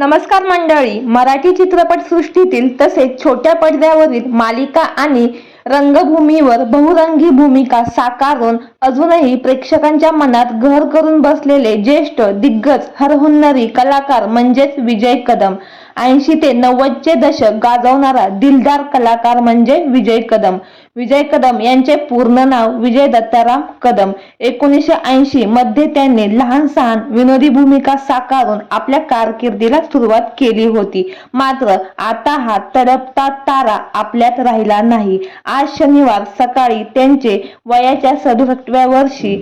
नमस्कार मंडळी. मराठी चित्रपटसृष्टीतील तसेच छोट्या पडद्यावरील मालिका आणि रंगभूमीवर बहुरंगी भूमिका साकारून अजूनही प्रेक्षकांच्या मनात घर करून बसलेले ज्येष्ठ दिग्गज हरहुन्नरी कलाकार म्हणजेच विजय कदम. ऐंशी ते नव्वदचे दशक गाजवणारा दिलदार कलाकार म्हणजे विजय कदम. विजय कदम यांचे पूर्ण नाव विजय दत्ताराम कदम. एकोणीसशे ऐंशी मध्ये त्यांनी लहान सहान विनोदी भूमिका साकारून आपल्या कारकिर्दीला सुरुवात केली होती. मात्र आता हा तडपता तारा आपल्यात राहिला नाही. आज शनिवार सकाळी त्यांचे वयाच्या सदुसष्टव्या वर्षी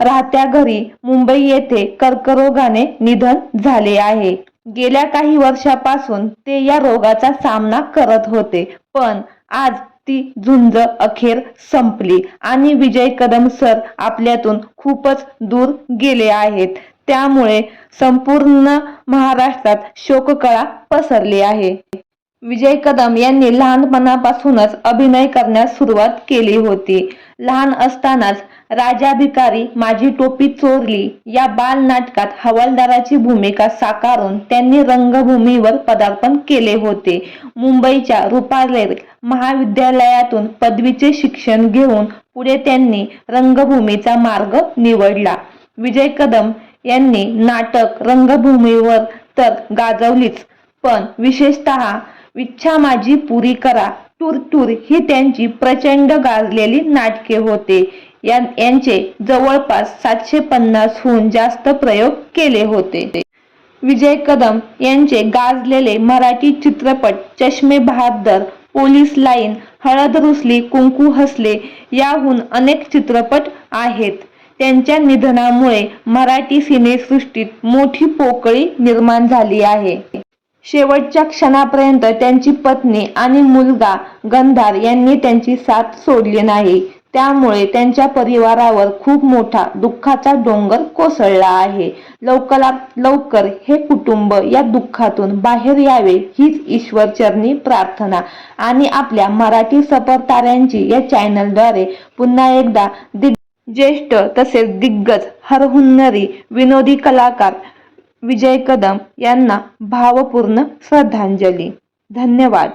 राहत्या घरी मुंबई येथे कर्करोगाने निधन झाले आहे. गेल्या काही वर्षापासून ते या रोगाचा सामना करत होते. पण आज ती झुंज अखेर संपली आणि विजय कदम सर आपल्यातून खूपच दूर गेले आहेत. त्यामुळे संपूर्ण महाराष्ट्रात शोककळा पसरली आहे. विजय कदम यांनी लहानपणापासूनच अभिनय करण्यास सुरुवात केली होती. लहान असतानाच राजा भिकारी माझी टोपी चोरली. या बाल नाटकात हवालदाराची भूमिका साकारून त्यांनी रंगभूमीवर पदार्पण केले होते. मुंबईच्या रुपारेल महाविद्यालयातून पदवीचे शिक्षण घेऊन पुढे त्यांनी रंगभूमीचा मार्ग निवडला. विजय कदम यांनी नाटक रंगभूमीवर तर गाजवलीच. पण विशेषतः इच्छा माझी पुरी करा टूर ही त्यांची प्रचंड गाजलेली नाटके होते. यांचे जवळपास सातशे पन्नासहून जास्त प्रयोग केले होते. विजय कदम यांचे गाजलेले मराठी चित्रपट चष्मे बहादर पोलीस लाईन हळद रुसली कुंकू हसले याहून अनेक चित्रपट आहेत. त्यांच्या निधनामुळे मराठी सिनेसृष्टीत मोठी पोकळी निर्माण झाली आहे. शेवटच्या क्षणापर्यंत त्यांची पत्नी आणि मुलगा गंधार यांनी त्यांची साथ सोडली नाही. त्यामुळे त्यांच्या परिवारावर खूप मोठा दुःखाचा डोंगर कोसळला आहे. लवकरात लवकर हे कुटुंब या दुःखातून बाहेर यावे हीच ईश्वरचरणी प्रार्थना. आणि आपल्या मराठी सफरताऱ्यांची या चॅनलद्वारे पुन्हा एकदा दिग ज्येष्ठ तसेच दिग्गज हरहुन्नरी विनोदी कलाकार विजय कदम यांना भावपूर्ण श्रद्धांजली. धन्यवाद.